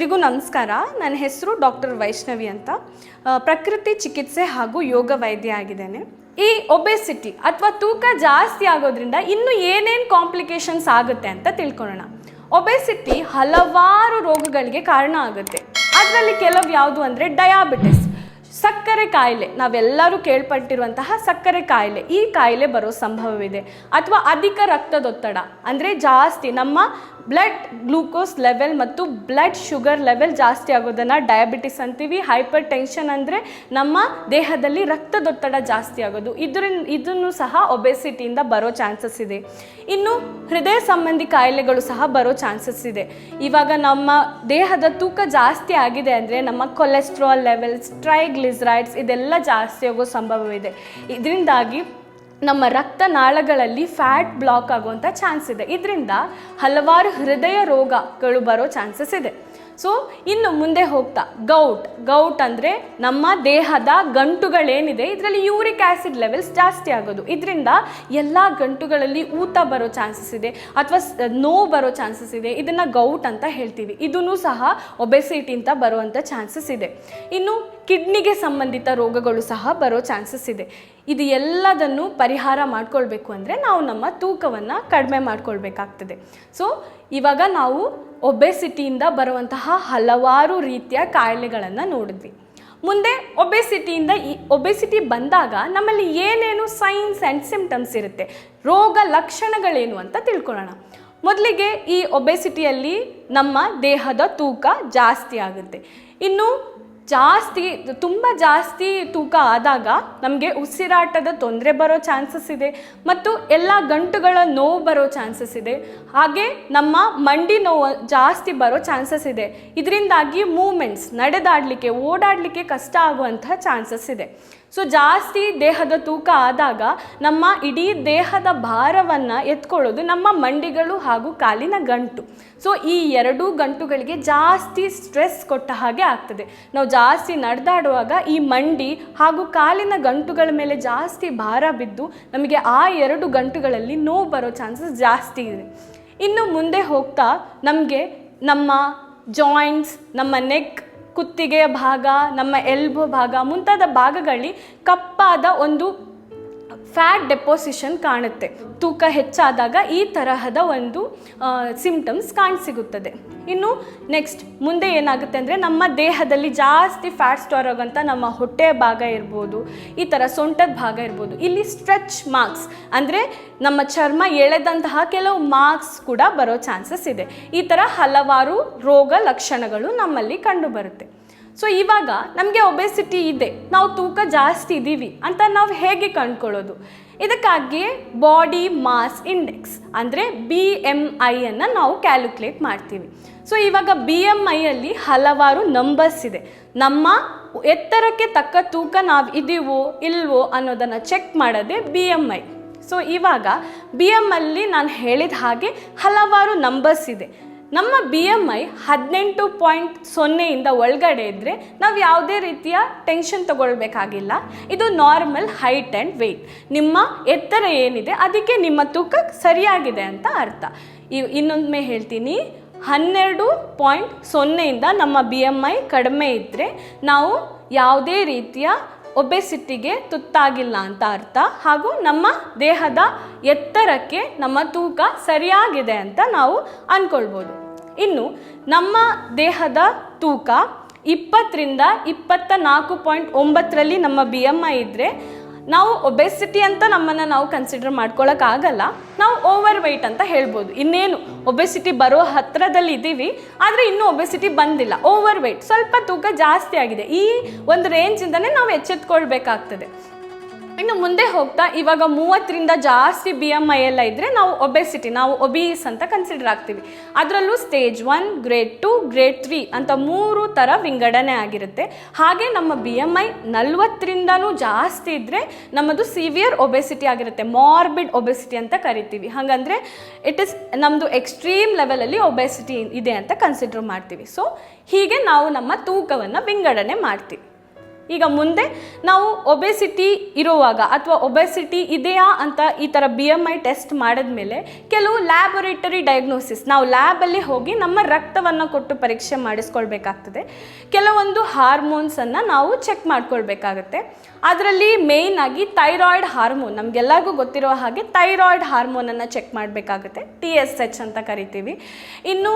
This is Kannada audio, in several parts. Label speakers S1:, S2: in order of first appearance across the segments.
S1: ಎಲ್ರಿಗೂ ನಮಸ್ಕಾರ. ನನ್ನ ಹೆಸರು ಡಾಕ್ಟರ್ ವೈಷ್ಣವಿ ಅಂತ. ಪ್ರಕೃತಿ ಚಿಕಿತ್ಸೆ ಹಾಗೂ ಯೋಗ ವೈದ್ಯ ಆಗಿದ್ದೇನೆ. ಈ ಒಬೆಸಿಟಿ ಅಥವಾ ತೂಕ ಜಾಸ್ತಿ ಆಗೋದ್ರಿಂದ ಇನ್ನು ಏನೇನು ಕಾಂಪ್ಲಿಕೇಶನ್ಸ್ ಆಗುತ್ತೆ ಅಂತ ತಿಳ್ಕೊಳ್ಳೋಣ. ಒಬೆಸಿಟಿ ಹಲವಾರು ರೋಗಗಳಿಗೆ ಕಾರಣ ಆಗುತ್ತೆ. ಅದರಲ್ಲಿ ಕೆಲವು ಯಾವುದು ಅಂದರೆ ಡಯಾಬಿಟಿಸ್. ಸಕ್ಕರೆ ಕಾಯಿಲೆ, ನಾವೆಲ್ಲರೂ ಕೇಳ್ಪಟ್ಟಿರುವಂತಹ ಸಕ್ಕರೆ ಕಾಯಿಲೆ. ಈ ಕಾಯಿಲೆ ಬರೋ ಸಂಭವವಿದೆ. ಅಥವಾ ಅಧಿಕ ರಕ್ತದೊತ್ತಡ, ಅಂದರೆ ಜಾಸ್ತಿ ನಮ್ಮ ಬ್ಲಡ್ ಗ್ಲೂಕೋಸ್ ಲೆವೆಲ್ ಮತ್ತು ಬ್ಲಡ್ ಶುಗರ್ ಲೆವೆಲ್ ಜಾಸ್ತಿ ಆಗೋದನ್ನು ಡಯಾಬಿಟಿಸ್ ಅಂತೀವಿ. ಹೈಪರ್ ಟೆನ್ಷನ್ ಅಂದರೆ ನಮ್ಮ ದೇಹದಲ್ಲಿ ರಕ್ತದೊತ್ತಡ ಜಾಸ್ತಿ ಆಗೋದು. ಇದರಿಂದ ಇದನ್ನು ಸಹ ಒಬೆಸಿಟಿಯಿಂದ ಬರೋ ಚಾನ್ಸಸ್ ಇದೆ. ಇನ್ನು ಹೃದಯ ಸಂಬಂಧಿ ಕಾಯಿಲೆಗಳು ಸಹ ಬರೋ ಚಾನ್ಸಸ್ ಇದೆ. ಇವಾಗ ನಮ್ಮ ದೇಹದ ತೂಕ ಜಾಸ್ತಿ ಆಗಿದೆ ಅಂದರೆ ನಮ್ಮ ಕೊಲೆಸ್ಟ್ರಾಲ್ ಲೆವೆಲ್ಸ್ ಟ್ರೈಗ್ಲಿಸ್ರೈಡ್ಸ್ ಇದೆಲ್ಲ ಜಾಸ್ತಿ ಆಗೋ ಸಂಭವವಿದೆ. ಇದರಿಂದಾಗಿ ನಮ್ಮ ರಕ್ತನಾಳಗಳಲ್ಲಿ ಫ್ಯಾಟ್ ಬ್ಲಾಕ್ ಆಗುವಂಥ ಚಾನ್ಸ್ ಇದೆ. ಇದರಿಂದ ಹಲವಾರು ಹೃದಯ ರೋಗಗಳು ಬರೋ ಚಾನ್ಸಸ್ ಇದೆ. ಸೊ ಇನ್ನು ಮುಂದೆ ಹೋಗ್ತಾ ಗೌಟ್ ಗೌಟ್ ಅಂದರೆ ನಮ್ಮ ದೇಹದ ಗಂಟುಗಳೇನಿದೆ, ಇದರಲ್ಲಿ ಯೂರಿಕ್ ಆ್ಯಸಿಡ್ ಲೆವೆಲ್ಸ್ ಜಾಸ್ತಿ ಆಗೋದು. ಇದರಿಂದ ಎಲ್ಲ ಗಂಟುಗಳಲ್ಲಿ ಊತ ಬರೋ ಚಾನ್ಸಸ್ ಇದೆ, ಅಥವಾ ನೋವು ಬರೋ ಚಾನ್ಸಸ್ ಇದೆ. ಇದನ್ನು ಗೌಟ್ ಅಂತ ಹೇಳ್ತೀವಿ. ಇದೂ ಸಹ ಒಬೆಸಿಟಿ ಅಂತ ಬರುವಂಥ ಚಾನ್ಸಸ್ ಇದೆ. ಇನ್ನು ಕಿಡ್ನಿಗೆ ಸಂಬಂಧಿತ ರೋಗಗಳು ಸಹ ಬರೋ ಚಾನ್ಸಸ್ ಇದೆ. ಇದು ಎಲ್ಲದನ್ನು ಪರಿಹಾರ ಮಾಡ್ಕೊಳ್ಬೇಕು ಅಂದರೆ ನಾವು ನಮ್ಮ ತೂಕವನ್ನು ಕಡಿಮೆ ಮಾಡ್ಕೊಳ್ಬೇಕಾಗ್ತದೆ. ಸೊ ಇವಾಗ ನಾವು ಒಬೆಸಿಟಿಯಿಂದ ಬರುವಂತಹ ಹಲವಾರು ರೀತಿಯ ಕಾಯಿಲೆಗಳನ್ನು ನೋಡಿದ್ವಿ. ಮುಂದೆ ಒಬೆಸಿಟಿಯಿಂದ ಈ ಒಬೆಸಿಟಿ ಬಂದಾಗ ನಮ್ಮಲ್ಲಿ ಏನೇನು ಸೈನ್ಸ್ ಆ್ಯಂಡ್ ಸಿಂಪ್ಟಮ್ಸ್ ಇರುತ್ತೆ, ರೋಗ ಲಕ್ಷಣಗಳೇನು ಅಂತ ತಿಳ್ಕೊಳ್ಳೋಣ. ಮೊದಲಿಗೆ ಈ ಒಬೆಸಿಟಿಯಲ್ಲಿ ನಮ್ಮ ದೇಹದ ತೂಕ ಜಾಸ್ತಿ ಆಗುತ್ತೆ. ಇನ್ನು ಜಾಸ್ತಿ, ತುಂಬ ಜಾಸ್ತಿ ತೂಕ ಆದಾಗ ನಮಗೆ ಉಸಿರಾಟದ ತೊಂದರೆ ಬರೋ ಚಾನ್ಸಸ್ ಇದೆ ಮತ್ತು ಎಲ್ಲ ಗಂಟುಗಳ ನೋವು ಬರೋ ಚಾನ್ಸಸ್ ಇದೆ. ಹಾಗೆ ನಮ್ಮ ಮಂಡಿ ನೋವು ಜಾಸ್ತಿ ಬರೋ ಚಾನ್ಸಸ್ ಇದೆ. ಇದರಿಂದಾಗಿ ಮೂಮೆಂಟ್ಸ್ ನಡೆದಾಡಲಿಕ್ಕೆ, ಓಡಾಡಲಿಕ್ಕೆ ಕಷ್ಟ ಆಗುವಂತಹ ಚಾನ್ಸಸ್ ಇದೆ. ಸೊ ಜಾಸ್ತಿ ದೇಹದ ತೂಕ ಆದಾಗ ನಮ್ಮ ಇಡೀ ದೇಹದ ಭಾರವನ್ನು ಎತ್ಕೊಳ್ಳೋದು ನಮ್ಮ ಮಂಡಿಗಳು ಹಾಗೂ ಕಾಲಿನ ಗಂಟು. ಸೊ ಈ ಎರಡೂ ಗಂಟುಗಳಿಗೆ ಜಾಸ್ತಿ ಸ್ಟ್ರೆಸ್ ಕೊಟ್ಟ ಹಾಗೆ ಆಗ್ತದೆ. ನಾವು ಜಾಸ್ತಿ ನಡೆದಾಡುವಾಗ ಈ ಮಂಡಿ ಹಾಗೂ ಕಾಲಿನ ಗಂಟುಗಳ ಮೇಲೆ ಜಾಸ್ತಿ ಭಾರ ಬಿದ್ದು ನಮಗೆ ಆ ಎರಡು ಗಂಟುಗಳಲ್ಲಿ ನೋವು ಬರೋ ಚಾನ್ಸಸ್ ಜಾಸ್ತಿ ಇದೆ. ಇನ್ನು ಮುಂದೆ ಹೋಗ್ತಾ ನಮಗೆ ನಮ್ಮ ಜಾಯಿಂಟ್ಸ್ ನಮ್ಮ ನೆಕ್ ಕುತ್ತಿಗೆಯ ಭಾಗ, ನಮ್ಮ ಎಲ್ಬೋ ಭಾಗ ಮುಂತಾದ ಭಾಗಗಳಲ್ಲಿ ಕಪ್ಪಾದ ಒಂದು ಫ್ಯಾಟ್ ಡೆಪೋಸಿಷನ್ ಕಾಣುತ್ತೆ. ತೂಕ ಹೆಚ್ಚಾದಾಗ ಈ ತರಹದ ಒಂದು ಸಿಂಪ್ಟಮ್ಸ್ ಕಾಣಸಿಗುತ್ತದೆ. ಇನ್ನು ನೆಕ್ಸ್ಟ್ ಮುಂದೆ ಏನಾಗುತ್ತೆ ಅಂದರೆ ನಮ್ಮ ದೇಹದಲ್ಲಿ ಜಾಸ್ತಿ ಫ್ಯಾಟ್ ಸ್ಟೋರ್ ಆಗೋಂಥ ನಮ್ಮ ಹೊಟ್ಟೆಯ ಭಾಗ ಇರ್ಬೋದು, ಈ ಥರ ಸೊಂಟದ ಭಾಗ ಇರ್ಬೋದು. ಇಲ್ಲಿ ಸ್ಟ್ರೆಚ್ ಮಾರ್ಕ್ಸ್ ಅಂದರೆ ನಮ್ಮ ಚರ್ಮ ಎಳೆದಂತಹ ಕೆಲವು ಮಾರ್ಕ್ಸ್ ಕೂಡ ಬರೋ ಚಾನ್ಸಸ್ ಇದೆ. ಈ ಥರ ಹಲವಾರು ರೋಗ ಲಕ್ಷಣಗಳು ನಮ್ಮಲ್ಲಿ ಕಂಡುಬರುತ್ತೆ ಸೊ ಇವಾಗ ನಮಗೆ ಒಬೆಸಿಟಿ ಇದೆ. ನಾವು ತೂಕ ಜಾಸ್ತಿ ಇದ್ದೀವಿ ಅಂತ ನಾವು ಹೇಗೆ ಕಂಡ್ಕೊಳ್ಳೋದು? ಇದಕ್ಕಾಗಿ ಬಾಡಿ ಮಾಸ್ ಇಂಡೆಕ್ಸ್ ಅಂದರೆ ಬಿ ಎಂ ಐಯನ್ನು ನಾವು ಕ್ಯಾಲ್ಕುಲೇಟ್ ಮಾಡ್ತೀವಿ. ಸೊ ಇವಾಗ ಬಿ ಎಂ ಐಯಲ್ಲಿ ಹಲವಾರು ನಂಬರ್ಸ್ ಇದೆ. ನಮ್ಮ ಎತ್ತರಕ್ಕೆ ತಕ್ಕ ತೂಕ ನಾವು ಇದೀವೋ ಇಲ್ವೋ ಅನ್ನೋದನ್ನು ಚೆಕ್ ಮಾಡೋದೇ ಬಿ ಎಂ ಐ ಸೊ ಇವಾಗ ಬಿ ಎಂ ಅಲ್ಲಿ ನಾನು ಹೇಳಿದ ಹಾಗೆ ಹಲವಾರು ನಂಬರ್ಸ್ ಇದೆ. ನಮ್ಮ ಬಿ ಎಂ ಐ ಹದಿನೆಂಟು ಪಾಯಿಂಟ್ ಸೊನ್ನೆಯಿಂದ ಒಳಗಡೆ ಇದ್ದರೆ ನಾವು ಯಾವುದೇ ರೀತಿಯ ಟೆನ್ಷನ್ ತಗೊಳ್ಬೇಕಾಗಿಲ್ಲ. ಇದು ನಾರ್ಮಲ್ ಹೈಟ್ ಆ್ಯಂಡ್ ವೆಯ್ಟ್ ನಿಮ್ಮ ಎತ್ತರ ಏನಿದೆ ಅದಕ್ಕೆ ನಿಮ್ಮ ತೂಕ ಸರಿಯಾಗಿದೆ ಅಂತ ಅರ್ಥ. ಇವ್ ಇನ್ನೊಮ್ಮೆ ಹೇಳ್ತೀನಿ. ಹನ್ನೆರಡು ಪಾಯಿಂಟ್ ಸೊನ್ನೆಯಿಂದ ನಮ್ಮ ಬಿ ಎಂ ಐ ಕಡಿಮೆ ಇದ್ದರೆ ನಾವು ಯಾವುದೇ ರೀತಿಯ ಒಬೆಸಿಟಿಗೆ ತುತ್ತಾಗಿಲ್ಲ ಅಂತ ಅರ್ಥ. ಹಾಗೂ ನಮ್ಮ ದೇಹದ ಎತ್ತರಕ್ಕೆ ನಮ್ಮ ತೂಕ ಸರಿಯಾಗಿದೆ ಅಂತ ನಾವು ಅಂದ್ಕೊಳ್ಬೋದು ಇನ್ನು ನಮ್ಮ ದೇಹದ ತೂಕ ಇಪ್ಪತ್ತರಿಂದ ಇಪ್ಪತ್ತ ನಾಲ್ಕು ಪಾಯಿಂಟ್ ಒಂಬತ್ತರಲ್ಲಿ ನಮ್ಮ ಬಿ ಎಂ ಐ ಇದ್ದರೆ ನಾವು ಒಬೆಸಿಟಿ ಅಂತ ನಮ್ಮನ್ನು ನಾವು ಕನ್ಸಿಡರ್ ಮಾಡ್ಕೊಳಕ್ಕಾಗಲ್ಲ ನಾವು ಓವರ್ ವೆಯ್ಟ್ ಅಂತ ಹೇಳ್ಬೋದು. ಇನ್ನೇನು? ಒಬೆಸಿಟಿ ಬರೋ ಹತ್ತಿರದಲ್ಲಿ ಇದ್ದೀವಿ ಆದರೆ ಇನ್ನೂ ಒಬೆಸಿಟಿ ಬಂದಿಲ್ಲ. ಓವರ್ ವೆಯ್ಟ್ ಸ್ವಲ್ಪ ತೂಕ ಜಾಸ್ತಿ ಆಗಿದೆ. ಈ ಒಂದು ರೇಂಜಿಂದನೇ ನಾವು ಎಚ್ಚೆತ್ಕೊಳ್ಬೇಕಾಗ್ತದೆ. ಇನ್ನು ಮುಂದೆ ಹೋಗ್ತಾ, ಇವಾಗ ಮೂವತ್ತರಿಂದ ಜಾಸ್ತಿ ಬಿ ಎಂ ಐ ಎಲ್ಲ ಇದ್ದರೆ ನಾವು ಒಬೆಸಿಟಿ ನಾವು ಒಬೀಸ್ ಅಂತ ಕನ್ಸಿಡರ್ ಆಗ್ತೀವಿ. ಅದರಲ್ಲೂ stage one grade two grade three ಅಂತ ಮೂರು ಥರ ವಿಂಗಡಣೆ ಆಗಿರುತ್ತೆ. ಹಾಗೆ ನಮ್ಮ ಬಿ ಎಂ ಐ ನಲ್ವತ್ತರಿಂದನೂ ಜಾಸ್ತಿ ಇದ್ದರೆ ನಮ್ಮದು ಸಿವಿಯರ್ ಒಬೆಸಿಟಿ ಆಗಿರುತ್ತೆ. ಮಾರ್ಬಿಡ್ ಒಬೆಸಿಟಿ ಅಂತ ಕರಿತೀವಿ. ಹಾಗಂದರೆ ಇಟ್ ಇಸ್ ನಮ್ಮದು ಎಕ್ಸ್ಟ್ರೀಮ್ ಲೆವೆಲಲ್ಲಿ ಒಬೆಸಿಟಿ ಇದೆ ಅಂತ ಕನ್ಸಿಡರ್ ಮಾಡ್ತೀವಿ. ಸೊ ಹೀಗೆ ನಾವು ನಮ್ಮ ತೂಕವನ್ನು ವಿಂಗಡಣೆ ಮಾಡ್ತೀವಿ. ಈಗ ಮುಂದೆ ನಾವು ಒಬೆಸಿಟಿ ಇರುವಾಗ ಅಥವಾ ಒಬೆಸಿಟಿ ಇದೆಯಾ ಅಂತ ಈ ಥರ ಬಿ ಎಂ ಐ ಟೆಸ್ಟ್ ಮಾಡಿದ್ಮೇಲೆ ಕೆಲವು ಲ್ಯಾಬೊರೇಟರಿ ಡಯಾಗ್ನೋಸಿಸ್ ನಾವು ಲ್ಯಾಬಲ್ಲಿ ಹೋಗಿ ನಮ್ಮ ರಕ್ತವನ್ನು ಕೊಟ್ಟು ಪರೀಕ್ಷೆ ಮಾಡಿಸ್ಕೊಳ್ಬೇಕಾಗ್ತದೆ. ಕೆಲವೊಂದು ಹಾರ್ಮೋನ್ಸನ್ನು ನಾವು ಚೆಕ್ ಮಾಡ್ಕೊಳ್ಬೇಕಾಗತ್ತೆ. ಅದರಲ್ಲಿ ಮೇಯ್ನ್ ಆಗಿ ಥೈರಾಯ್ಡ್ ಹಾರ್ಮೋನ್ ನಮಗೆಲ್ಲರಿಗೂ ಗೊತ್ತಿರೋ ಹಾಗೆ ಥೈರಾಯ್ಡ್ ಹಾರ್ಮೋನನ್ನು ಚೆಕ್ ಮಾಡಬೇಕಾಗುತ್ತೆ. ಟಿ ಎಸ್ ಎಚ್ ಅಂತ ಕರಿತೀವಿ. ಇನ್ನು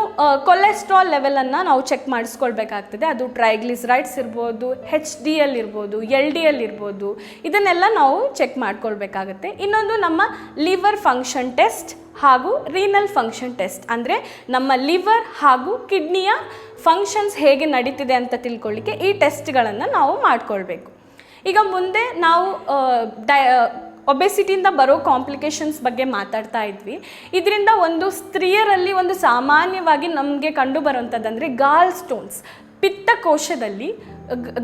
S1: ಕೊಲೆಸ್ಟ್ರಾಲ್ ಲೆವೆಲನ್ನು ನಾವು ಚೆಕ್ ಮಾಡಿಸ್ಕೊಳ್ಬೇಕಾಗ್ತದೆ. ಅದು ಟ್ರೈಗ್ಲಿಸ್ರೈಡ್ಸ್ ಇರ್ಬೋದು ಹೆಚ್ ಡಿ ಎಲ್ ಇರ್ಬೋದು ಎಲ್ ಡಿ ಎಲ್ ಇರ್ಬೋದು. ಇದನ್ನೆಲ್ಲ ನಾವು ಚೆಕ್ ಮಾಡ್ಕೊಳ್ಬೇಕಾಗುತ್ತೆ. ಇನ್ನೊಂದು ನಮ್ಮ ಲಿವರ್ ಫಂಕ್ಷನ್ ಟೆಸ್ಟ್ ಹಾಗೂ ರೀನಲ್ ಫಂಕ್ಷನ್ ಟೆಸ್ಟ್ ಅಂದರೆ ನಮ್ಮ ಲಿವರ್ ಹಾಗೂ ಕಿಡ್ನಿಯ ಫಂಕ್ಷನ್ಸ್ ಹೇಗೆ ನಡೀತಿದೆ ಅಂತ ತಿಳ್ಕೊಳ್ಳಿಕ್ಕೆ ಈ ಟೆಸ್ಟ್ಗಳನ್ನು ನಾವು ಮಾಡ್ಕೊಳ್ಬೇಕು. ಈಗ ಮುಂದೆ ನಾವು ಡೈ ಒಬೆಸಿಟಿಯಿಂದ ಬರೋ ಕಾಂಪ್ಲಿಕೇಶನ್ಸ್ ಬಗ್ಗೆ ಮಾತಾಡ್ತಾ ಇದ್ವಿ. ಇದರಿಂದ ಒಂದು ಸ್ತ್ರೀಯರಲ್ಲಿ ಒಂದು ಸಾಮಾನ್ಯವಾಗಿ ನಮಗೆ ಕಂಡು ಬರುವಂಥದ್ದಂದರೆ ಗಾಲ್ ಸ್ಟೋನ್ಸ್ ಪಿತ್ತಕೋಶದಲ್ಲಿ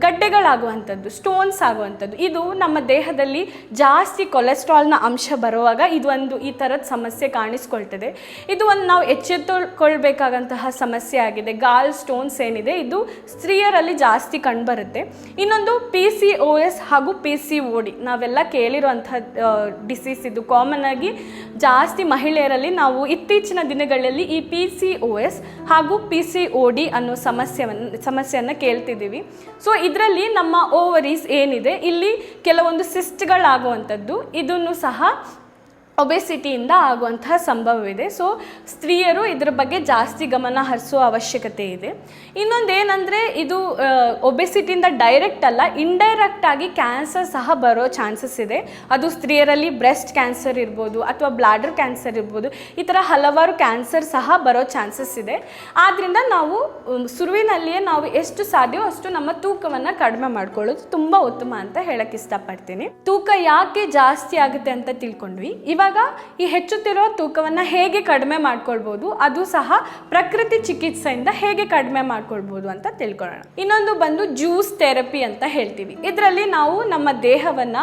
S1: ಗಡ್ಡೆಗಳಾಗುವಂಥದ್ದು ಸ್ಟೋನ್ಸ್ ಆಗುವಂಥದ್ದು. ಇದು ನಮ್ಮ ದೇಹದಲ್ಲಿ ಜಾಸ್ತಿ ಕೊಲೆಸ್ಟ್ರಾಲ್ನ ಅಂಶ ಬರುವಾಗ ಇದು ಒಂದು ಈ ಥರದ ಸಮಸ್ಯೆ ಕಾಣಿಸ್ಕೊಳ್ತದೆ. ಇದು ಒಂದು ನಾವು ಎಚ್ಚೆತ್ತುಕೊಳ್ಬೇಕಾದಂತಹ ಸಮಸ್ಯೆ ಆಗಿದೆ. ಗಾಲ್ ಸ್ಟೋನ್ಸ್ ಏನಿದೆ, ಇದು ಸ್ತ್ರೀಯರಲ್ಲಿ ಜಾಸ್ತಿ ಕಂಡುಬರುತ್ತೆ. ಇನ್ನೊಂದು ಪಿ ಸಿ ಒ ಎಸ್ ಹಾಗೂ ಪಿ ಸಿ ಒ ಡಿ ನಾವೆಲ್ಲ ಕೇಳಿರುವಂಥ ಡಿಸೀಸ್ ಇದು. ಕಾಮನ್ ಆಗಿ ಜಾಸ್ತಿ ಮಹಿಳೆಯರಲ್ಲಿ ನಾವು ಇತ್ತೀಚಿನ ದಿನಗಳಲ್ಲಿ ಈ ಪಿ ಸಿ ಒ ಎಸ್ ಹಾಗೂ ಪಿ ಸಿ ಒ ಡಿ ಅನ್ನೋ ಸಮಸ್ಯೆವನ್ನು ಸಮಸ್ಯೆಯನ್ನು ಕೇಳ್ತಿದ್ದೀವಿ. ಸೊ ಇದರಲ್ಲಿ ನಮ್ಮ ಓವರೀಸ್ ಏನಿದೆ ಇಲ್ಲಿ ಕೆಲವೊಂದು ಸಿಸ್ಟ್ಗಳಾಗುವಂಥದ್ದು ಇದನ್ನು ಸಹ ಒಬೆಸಿಟಿಯಿಂದ ಆಗುವಂತಹ ಸಂಭವವಿದೆ. ಸೊ ಸ್ತ್ರೀಯರು ಇದರ ಬಗ್ಗೆ ಜಾಸ್ತಿ ಗಮನ ಹರಿಸುವ ಅವಶ್ಯಕತೆ ಇದೆ. ಇನ್ನೊಂದು ಏನಂದರೆ ಇದು ಒಬೆಸಿಟಿಯಿಂದ ಡೈರೆಕ್ಟ್ ಅಲ್ಲ ಇಂಡೈರೆಕ್ಟ್ ಆಗಿ ಕ್ಯಾನ್ಸರ್ ಸಹ ಬರೋ ಚಾನ್ಸಸ್ ಇದೆ. ಅದು ಸ್ತ್ರೀಯರಲ್ಲಿ ಬ್ರೆಸ್ಟ್ ಕ್ಯಾನ್ಸರ್ ಇರ್ಬೋದು, ಅಥವಾ ಬ್ಲಾಡರ್ ಕ್ಯಾನ್ಸರ್ ಇರ್ಬೋದು, ಈ ಥರ ಹಲವಾರು ಕ್ಯಾನ್ಸರ್ ಸಹ ಬರೋ ಚಾನ್ಸಸ್ ಇದೆ. ಆದ್ದರಿಂದ ನಾವು ಸುರುವಿನಲ್ಲಿಯೇ ನಾವು ಎಷ್ಟು ಸಾಧ್ಯವೋ ಅಷ್ಟು ನಮ್ಮ ತೂಕವನ್ನು ಕಡಿಮೆ ಮಾಡ್ಕೊಳ್ಳೋದು ತುಂಬ ಉತ್ತಮ ಅಂತ ಹೇಳಕ್ಕೆ ಇಷ್ಟಪಡ್ತೀನಿ. ತೂಕ ಯಾಕೆ ಜಾಸ್ತಿ ಆಗುತ್ತೆ ಅಂತ ತಿಳ್ಕೊಂಡ್ವಿ. ಇವಾಗ ಈ ಹೆಚ್ಚುತ್ತಿರುವ ತೂಕವನ್ನು ಹೇಗೆ ಕಡಿಮೆ ಮಾಡ್ಕೊಳ್ಬೋದು, ಅದು ಸಹ ಪ್ರಕೃತಿ ಚಿಕಿತ್ಸೆಯಿಂದ ಹೇಗೆ ಕಡಿಮೆ ಮಾಡ್ಕೊಳ್ಬೋದು ಅಂತ ತಿಳ್ಕೊಳ್ಳೋಣ. ಇನ್ನೊಂದು ಬಂದು ಜ್ಯೂಸ್ ಥೆರಪಿ ಅಂತ ಹೇಳ್ತೀವಿ. ಇದರಲ್ಲಿ ನಾವು ನಮ್ಮ ದೇಹವನ್ನ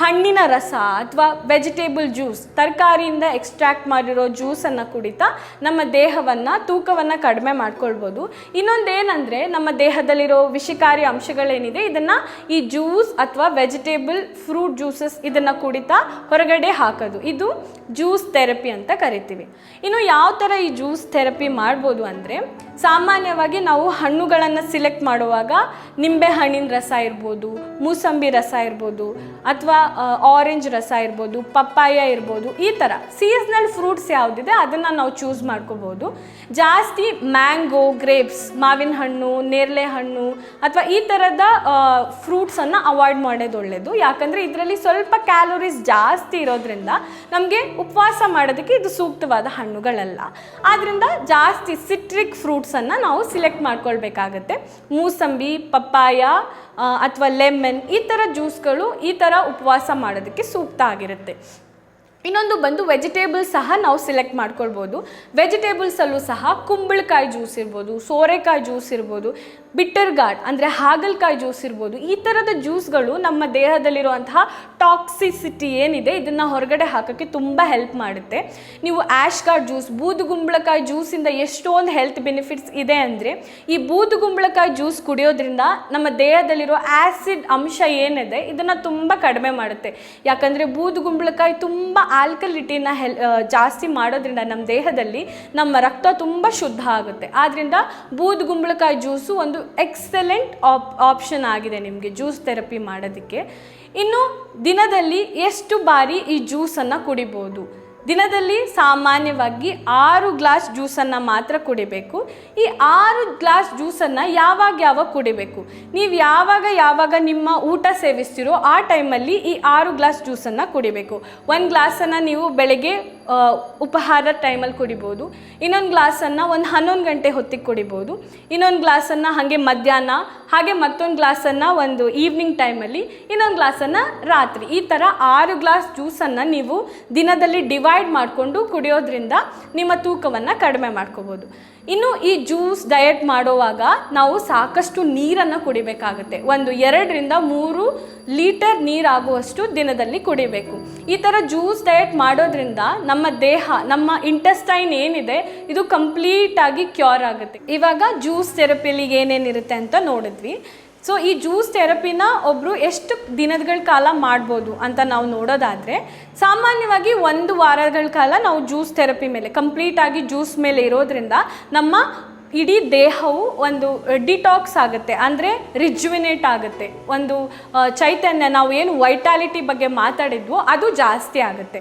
S1: ಹಣ್ಣಿನ ರಸ ಅಥವಾ ವೆಜಿಟೇಬಲ್ ಜ್ಯೂಸ್, ತರಕಾರಿಯಿಂದ ಎಕ್ಸ್ಟ್ರಾಕ್ಟ್ ಮಾಡಿರೋ ಜ್ಯೂಸನ್ನು ಕುಡಿತಾ ನಮ್ಮ ದೇಹವನ್ನ, ತೂಕವನ್ನು ಕಡಿಮೆ ಮಾಡ್ಕೊಳ್ಬೋದು. ಇನ್ನೊಂದೇನಂದ್ರೆ ನಮ್ಮ ದೇಹದಲ್ಲಿರೋ ವಿಷಕಾರಿ ಅಂಶಗಳೇನಿದೆ, ಇದನ್ನ ಈ ಜ್ಯೂಸ್ ಅಥವಾ ವೆಜಿಟೇಬಲ್ ಫ್ರೂಟ್ ಜ್ಯೂಸಸ್ ಇದನ್ನು ಕುಡಿತಾ ಹೊರಗಡೆ ಹಾಕೋದು. ಇದು ಜ್ಯೂಸ್ ಥೆರಪಿ ಅಂತ ಕರಿತೀವಿ. ಇನ್ನು ಯಾವ ಥರ ಈ ಜ್ಯೂಸ್ ಥೆರಪಿ ಮಾಡ್ಬೋದು ಅಂದರೆ, ಸಾಮಾನ್ಯವಾಗಿ ನಾವು ಹಣ್ಣುಗಳನ್ನು ಸಿಲೆಕ್ಟ್ ಮಾಡುವಾಗ ನಿಂಬೆ ಹಣ್ಣಿನ ರಸ ಇರ್ಬೋದು, ಮೂಸಂಬಿ ರಸ ಇರ್ಬೋದು, ಅಥವಾ ಆರೆಂಜ್ ರಸ ಇರ್ಬೋದು, ಪಪ್ಪಾಯ ಇರ್ಬೋದು, ಈ ಥರ ಸೀಸ್ನಲ್ ಫ್ರೂಟ್ಸ್ ಯಾವುದಿದೆ ಅದನ್ನು ನಾವು ಚೂಸ್ ಮಾಡ್ಕೋಬೋದು. ಜಾಸ್ತಿ ಮ್ಯಾಂಗೋ ಗ್ರೇಪ್ಸ್ ಮಾವಿನ ಹಣ್ಣು, ನೇರಳೆ ಹಣ್ಣು, ಅಥವಾ ಈ ಥರದ ಫ್ರೂಟ್ಸನ್ನು ಅವಾಯ್ಡ್ ಮಾಡೋದು ಒಳ್ಳೆಯದು ಯಾಕಂದರೆ ಇದರಲ್ಲಿ ಸ್ವಲ್ಪ ಕ್ಯಾಲೋರೀಸ್ ಜಾಸ್ತಿ ಇರೋದ್ರಿಂದ ನಮಗೆ ಉಪವಾಸ ಮಾಡೋದಕ್ಕೆ ಇದು ಸೂಕ್ತವಾದ ಹಣ್ಣುಗಳಲ್ಲ. ಆದ್ದರಿಂದ ಜಾಸ್ತಿ ಸಿಟ್ರಿಕ್ ಫ್ರೂಟ್ಸನ್ನು ನಾವು ಸಿಲೆಕ್ಟ್ ಮಾಡ್ಕೊಳ್ಬೇಕಾಗತ್ತೆ. ಮೂಸಂಬಿ, ಪಪ್ಪಾಯ ಅಥವಾ ಲೆಮನ್ ಈ ಥರ ಜ್ಯೂಸ್ಗಳು ಈ ಥರ ಉಪವಾಸ ಮಾಡೋದಕ್ಕೆ ಸೂಕ್ತ ಆಗಿರುತ್ತೆ. ಇನ್ನೊಂದು ಬಂದು ವೆಜಿಟೇಬಲ್ಸ್ ಸಹ ನಾವು ಸಿಲೆಕ್ಟ್ ಮಾಡ್ಕೊಳ್ಬೋದು. ವೆಜಿಟೇಬಲ್ಸಲ್ಲೂ ಸಹ ಕುಂಬಳಕಾಯಿ ಜ್ಯೂಸ್ ಇರ್ಬೋದು, ಸೋರೆಕಾಯಿ ಜ್ಯೂಸ್ ಇರ್ಬೋದು, ಬಿಟ್ಟರ್ ಗಾರ್ಡ್ ಅಂದರೆ ಹಾಗಲಕಾಯಿ ಜ್ಯೂಸ್ ಇರ್ಬೋದು, ಈ ಥರದ ಜ್ಯೂಸ್ಗಳು ನಮ್ಮ ದೇಹದಲ್ಲಿರುವಂತಹ ಟಾಕ್ಸಿಸಿಟಿ ಏನಿದೆ ಇದನ್ನು ಹೊರಗಡೆ ಹಾಕೋಕ್ಕೆ ತುಂಬ ಹೆಲ್ಪ್ ಮಾಡುತ್ತೆ. ನೀವು ಆ್ಯಶ್ ಗಾರ್ಡ್ ಜ್ಯೂಸ್ ಬೂದುಗುಂಬಳಕಾಯಿ ಜ್ಯೂಸಿಂದ ಎಷ್ಟೊಂದು ಹೆಲ್ತ್ ಬೆನಿಫಿಟ್ಸ್ ಇದೆ ಅಂದರೆ, ಈ ಬೂದುಗುಂಬಳಕಾಯಿ ಜ್ಯೂಸ್ ಕುಡಿಯೋದ್ರಿಂದ ನಮ್ಮ ದೇಹದಲ್ಲಿರೋ ಆ್ಯಸಿಡ್ ಅಂಶ ಏನಿದೆ ಇದನ್ನು ತುಂಬ ಕಡಿಮೆ ಮಾಡುತ್ತೆ. ಯಾಕಂದರೆ ಬೂದುಗುಂಬಳಕಾಯಿ ತುಂಬ ಆಲ್ಕಲಿಟಿನ ಹೆಲ್ ಜಾಸ್ತಿ ಮಾಡೋದ್ರಿಂದ ನಮ್ಮ ದೇಹದಲ್ಲಿ ನಮ್ಮ ರಕ್ತ ತುಂಬ ಶುದ್ಧ ಆಗುತ್ತೆ. ಆದ್ದರಿಂದ ಬೂದುಗುಂಬಳಕಾಯಿ ಜ್ಯೂಸು ಒಂದು ಎಕ್ಸಲೆಂಟ್ ಆಪ್ ಆಪ್ಷನ್ ಆಗಿದೆ ನಿಮಗೆ ಜ್ಯೂಸ್ ಥೆರಪಿ ಮಾಡೋದಕ್ಕೆ. ಇನ್ನು ದಿನದಲ್ಲಿ ಎಷ್ಟು ಬಾರಿ ಈ ಜ್ಯೂಸನ್ನು ಕುಡಿಬೋದು? ದಿನದಲ್ಲಿ ಸಾಮಾನ್ಯವಾಗಿ ಆರು ಗ್ಲಾಸ್ ಜ್ಯೂಸನ್ನು ಮಾತ್ರ ಕುಡಿಬೇಕು. ಈ ಆರು ಗ್ಲಾಸ್ ಜ್ಯೂಸನ್ನು ಯಾವಾಗ ಯಾವಾಗ ಕುಡಿಬೇಕು? ನೀವು ಯಾವಾಗ ಯಾವಾಗ ನಿಮ್ಮ ಊಟ ಸೇವಿಸ್ತಿರೋ ಆ ಟೈಮಲ್ಲಿ ಈ ಆರು ಗ್ಲಾಸ್ ಜ್ಯೂಸನ್ನು ಕುಡಿಬೇಕು. ಒಂದು ಗ್ಲಾಸನ್ನು ನೀವು ಬೆಳಗ್ಗೆ ಉಪಹಾರ ಟೈಮಲ್ಲಿ ಕುಡಿಬೋದು. ಇನ್ನೊಂದು ಗ್ಲಾಸನ್ನು ಒಂದು ಹನ್ನೊಂದು ಗಂಟೆ ಹೊತ್ತಿಗೆ ಕುಡಿಬೋದು. ಇನ್ನೊಂದು ಗ್ಲಾಸನ್ನು ಹಾಗೆ ಮಧ್ಯಾಹ್ನ ಹಾಗೆ ಮತ್ತೊಂದು ಗ್ಲಾಸನ್ನು ಒಂದು ಈವ್ನಿಂಗ್ ಟೈಮಲ್ಲಿ ಇನ್ನೊಂದು ಗ್ಲಾಸನ್ನು ರಾತ್ರಿ. ಈ ಥರ ಆರು ಗ್ಲಾಸ್ ಜ್ಯೂಸನ್ನು ನೀವು ದಿನದಲ್ಲಿ ಡಿವೈಡ್ ಮಾಡಿಕೊಂಡು ಕುಡಿಯೋದ್ರಿಂದ ನಿಮ್ಮ ತೂಕವನ್ನು ಕಡಿಮೆ ಮಾಡ್ಕೋಬೋದು. ಇನ್ನು ಈ ಜ್ಯೂಸ್ ಡಯಟ್ ಮಾಡುವಾಗ ನಾವು ಸಾಕಷ್ಟು ನೀರನ್ನು ಕುಡಿಬೇಕಾಗುತ್ತೆ. ಒಂದು ಎರಡರಿಂದ ಮೂರು ಲೀಟರ್ ನೀರಾಗುವಷ್ಟು ದಿನದಲ್ಲಿ ಕುಡಿಬೇಕು. ಈ ಥರ ಜ್ಯೂಸ್ ಡಯಟ್ ಮಾಡೋದ್ರಿಂದ ನಮ್ಮ ದೇಹ, ನಮ್ಮ ಇಂಟೆಸ್ಟೈನ್ ಏನಿದೆ, ಇದು ಕಂಪ್ಲೀಟಾಗಿ ಕ್ಯೂರ್ ಆಗುತ್ತೆ. ಇವಾಗ ಜ್ಯೂಸ್ ಥೆರಪಿಲಿ ಏನೇನಿರುತ್ತೆ ಅಂತ ನೋಡಿದ್ವಿ. ಸೊ ಈ ಜ್ಯೂಸ್ ಥೆರಪಿನ ಒಬ್ಬರು ಎಷ್ಟು ದಿನಗಳ ಕಾಲ ಮಾಡ್ಬೋದು ಅಂತ ನಾವು ನೋಡೋದಾದರೆ, ಸಾಮಾನ್ಯವಾಗಿ ಒಂದು ವಾರಗಳ ಕಾಲ ನಾವು ಜ್ಯೂಸ್ ಥೆರಪಿ ಮೇಲೆ ಕಂಪ್ಲೀಟಾಗಿ ಜ್ಯೂಸ್ ಮೇಲೆ ಇರೋದ್ರಿಂದ ನಮ್ಮ ಇಡೀ ದೇಹವು ಒಂದು ಡಿಟಾಕ್ಸ್ ಆಗುತ್ತೆ. ಅಂದರೆ ರಿಜ್ಯುವಿನೇಟ್ ಆಗುತ್ತೆ. ಒಂದು ಚೈತನ್ಯ, ನಾವು ಏನು ವೈಟಾಲಿಟಿ ಬಗ್ಗೆ ಮಾತಾಡಿದ್ವೋ ಅದು ಜಾಸ್ತಿ ಆಗುತ್ತೆ.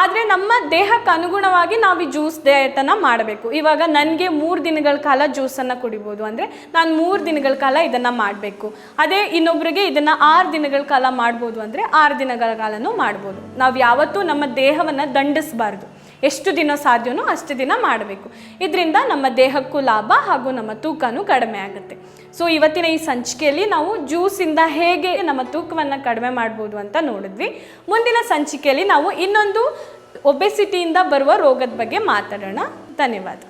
S1: ಆದರೆ ನಮ್ಮ ದೇಹಕ್ಕೆ ಅನುಗುಣವಾಗಿ ನಾವು ಈ ಜ್ಯೂಸ್ ಡಯಟನ್ನು ಮಾಡಬೇಕು. ಇವಾಗ ನನಗೆ ಮೂರು ದಿನಗಳ ಕಾಲ ಜ್ಯೂಸನ್ನು ಕುಡಿಬೋದು ಅಂದರೆ ನಾನು ಮೂರು ದಿನಗಳ ಕಾಲ ಇದನ್ನು ಮಾಡಬೇಕು. ಅದೇ ಇನ್ನೊಬ್ಬರಿಗೆ ಇದನ್ನು ಆರು ದಿನಗಳ ಕಾಲ ಮಾಡ್ಬೋದು ಅಂದರೆ ಆರು ದಿನಗಳ ಕಾಲನೂ ಮಾಡ್ಬೋದು. ನಾವು ಯಾವತ್ತೂ ನಮ್ಮ ದೇಹವನ್ನು ದಂಡಿಸಬಾರ್ದು. ಎಷ್ಟು ದಿನ ಸಾಧ್ಯವೋ ಅಷ್ಟು ದಿನ ಮಾಡಬೇಕು. ಇದರಿಂದ ನಮ್ಮ ದೇಹಕ್ಕೂ ಲಾಭ ಹಾಗೂ ನಮ್ಮ ತೂಕನೂ ಕಡಿಮೆ ಆಗುತ್ತೆ. ಸೊ ಇವತ್ತಿನ ಈ ಸಂಚಿಕೆಯಲ್ಲಿ ನಾವು ಜ್ಯೂಸಿಂದ ಹೇಗೆ ನಮ್ಮ ತೂಕವನ್ನು ಕಡಿಮೆ ಮಾಡ್ಬೋದು ಅಂತ ನೋಡಿದ್ವಿ. ಮುಂದಿನ ಸಂಚಿಕೆಯಲ್ಲಿ ನಾವು ಇನ್ನೊಂದು ಒಬೆಸಿಟಿಯಿಂದ ಬರುವ ರೋಗದ ಬಗ್ಗೆ ಮಾತಾಡೋಣ. ಧನ್ಯವಾದ.